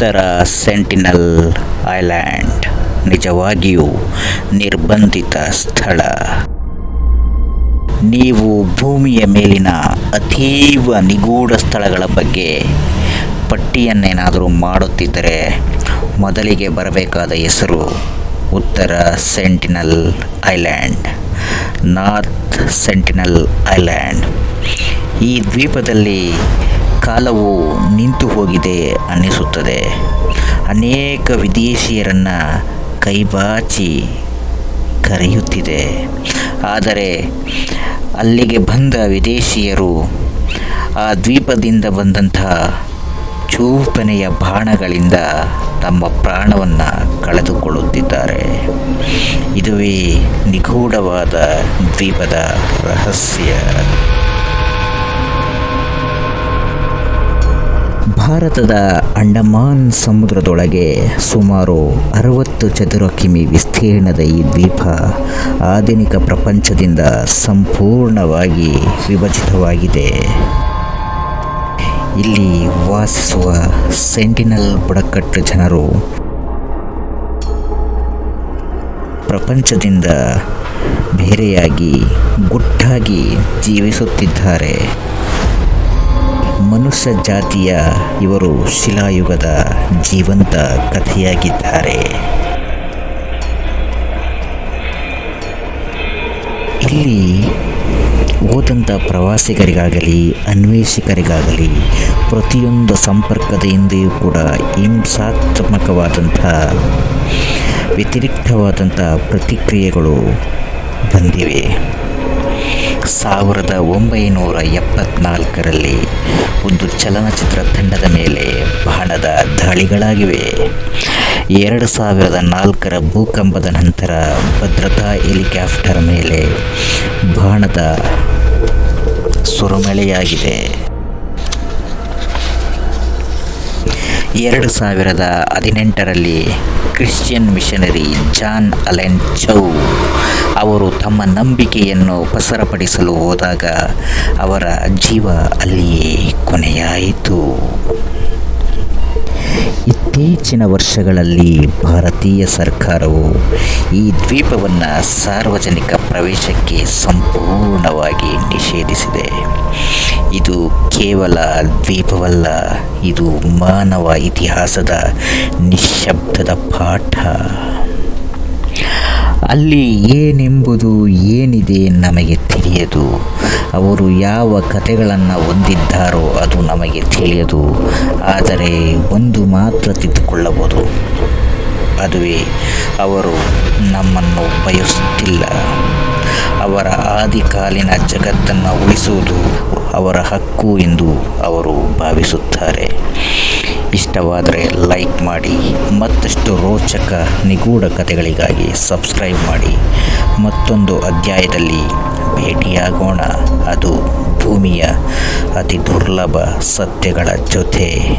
ಉತ್ತರ Sentinel island ನಿಜವಾಗಿಯೂ ನಿರ್ಬಂಧಿತ ಸ್ಥಳ. ನೀವು ಭೂಮಿಯ ಮೇಲಿನ ಅತೀವ ನಿಗೂಢ ಸ್ಥಳಗಳ ಬಗ್ಗೆ ಪಟ್ಟಿಯನ್ನೇನಾದರೂ ಮಾಡುತ್ತಿದ್ದರೆ ಮೊದಲಿಗೆ ಬರಬೇಕಾದ ಹೆಸರು ಉತ್ತರ Sentinel Island, North Sentinel Island. ಈ ದ್ವೀಪದಲ್ಲಿ ಕಾಲವು ನಿಂತು ಹೋಗಿದೆ ಅನ್ನಿಸುತ್ತದೆ. ಅನೇಕ ವಿದೇಶಿಯರನ್ನು ಕೈಬಾಚಿ ಕರೆಯುತ್ತಿದೆ. ಆದರೆ ಅಲ್ಲಿಗೆ ಬಂದ ವಿದೇಶಿಯರು ಆ ದ್ವೀಪದಿಂದ ಬಂದಂತಹ ಚೂಪನೆಯ ಬಾಣಗಳಿಂದ ತಮ್ಮ ಪ್ರಾಣವನ್ನು ಕಳೆದುಕೊಳ್ಳುತ್ತಿದ್ದಾರೆ. ಇದುವೇ ನಿಗೂಢವಾದ ದ್ವೀಪದ ರಹಸ್ಯ. ಭಾರತದ ಅಂಡಮಾನ್ ಸಮುದ್ರದೊಳಗೆ ಸುಮಾರು ಅರವತ್ತು ಚದುರ ಕಿಮಿ ವಿಸ್ತೀರ್ಣದ ಈ ದ್ವೀಪ ಆಧುನಿಕ ಪ್ರಪಂಚದಿಂದ ಸಂಪೂರ್ಣವಾಗಿ ವಿಭಜಿತವಾಗಿದೆ. ಇಲ್ಲಿ ವಾಸಿಸುವ ಸೆಂಟಿನಲ್ ಬುಡಕಟ್ಟು ಜನರು ಪ್ರಪಂಚದಿಂದ ಬೇರೆಯಾಗಿ ಗುಟ್ಟಾಗಿ ಜೀವಿಸುತ್ತಿದ್ದಾರೆ. ಮನುಷ್ಯ ಜಾತಿಯ ಇವರು ಶಿಲಾಯುಗದ ಜೀವಂತ ಕಥೆಯಾಗಿದ್ದಾರೆ. ಇಲ್ಲಿ ಹೋದಂಥ ಪ್ರವಾಸಿಗರಿಗಾಗಲಿ, ಅನ್ವೇಷಕರಿಗಾಗಲಿ, ಪ್ರತಿಯೊಂದು ಸಂಪರ್ಕದ ಹಿಂದೆಯೂ ಕೂಡ ಹಿಂಸಾತ್ಮಕವಾದಂಥ ವ್ಯತಿರಿಕ್ತವಾದಂಥ ಪ್ರತಿಕ್ರಿಯೆಗಳು ಬಂದಿವೆ. ಸಾವಿರದ ಒಂಬೈನೂರ ಎಪ್ಪತ್ನಾಲ್ಕರಲ್ಲಿ ಒಂದು ಚಲನಚಿತ್ರ ತಂಡದ ಮೇಲೆ ಬಾಣದ ದಾಳಿಗಳಾಗಿವೆ. ಎರಡು ಸಾವಿರದ ನಾಲ್ಕರ ಭೂಕಂಪದ ನಂತರ ಭದ್ರತಾ ಹೆಲಿಕಾಪ್ಟರ್ ಮೇಲೆ ಬಾಣದ ಸುರುಮಳೆಯಾಗಿದೆ. ಎರಡು ಸಾವಿರದ ಹದಿನೆಂಟರಲ್ಲಿ Christian missionary John Allen Chau ಅವರು ತಮ್ಮ ನಂಬಿಕೆಯನ್ನು ಪಸರಪಡಿಸಲು ಹೋದಾಗ ಅವರ ಜೀವ ಅಲ್ಲಿಯೇ ಕೊನೆಯಾಯಿತು. ಇತ್ತೀಚಿನ ವರ್ಷಗಳಲ್ಲಿ ಭಾರತೀಯ ಸರ್ಕಾರವು ಈ ದ್ವೀಪವನ್ನು ಸಾರ್ವಜನಿಕ ಪ್ರವೇಶಕ್ಕೆ ಸಂಪೂರ್ಣವಾಗಿ ನಿಷೇಧಿಸಿದೆ. ಇದು ಕೇವಲ ದ್ವೀಪವಲ್ಲ, ಇದು ಮಾನವ ಇತಿಹಾಸದ ನಿಶ್ಶಬ್ದದ ಪಾಠ. ಅಲ್ಲಿ ಏನೆಂಬುದು ಏನಿದೆ ನಮಗೆ ತಿಳಿಯದು. ಅವರು ಯಾವ ಕಥೆಗಳನ್ನು ಹೊಂದಿದ್ದಾರೋ ಅದು ನಮಗೆ ತಿಳಿಯದು. ಆದರೆ ಒಂದು ಮಾತ್ರ ತಿದ್ದುಕೊಳ್ಳಬಹುದು ಅದುವೇ ಅವರು ನಮ್ಮನ್ನು ಬಯಸುತ್ತಿಲ್ಲ. ಅವರ ಆದಿಕಾಲಿನ ಜಗತ್ತನ್ನು ಉಳಿಸುವುದು ಅವರ ಹಕ್ಕು ಎಂದು ಅವರು ಭಾವಿಸುತ್ತಾರೆ. ಇಷ್ಟವಾದರೆ ಲೈಕ್ ಮಾಡಿ, ಮತ್ತಷ್ಟು ರೋಚಕ, ನಿಗೂಢ ಕಥೆಗಳಿಗಾಗಿ ಸಬ್ಸ್ಕ್ರೈಬ್ ಮಾಡಿ. ಮತ್ತೊಂದು ಅಧ್ಯಾಯದಲ್ಲಿ ಭೇಟಿಯಾಗೋಣ. ಅದು ಭೂಮಿಯ ಅತಿ ದುರ್ಲಭ ಸತ್ಯಗಳ ಜೊತೆ.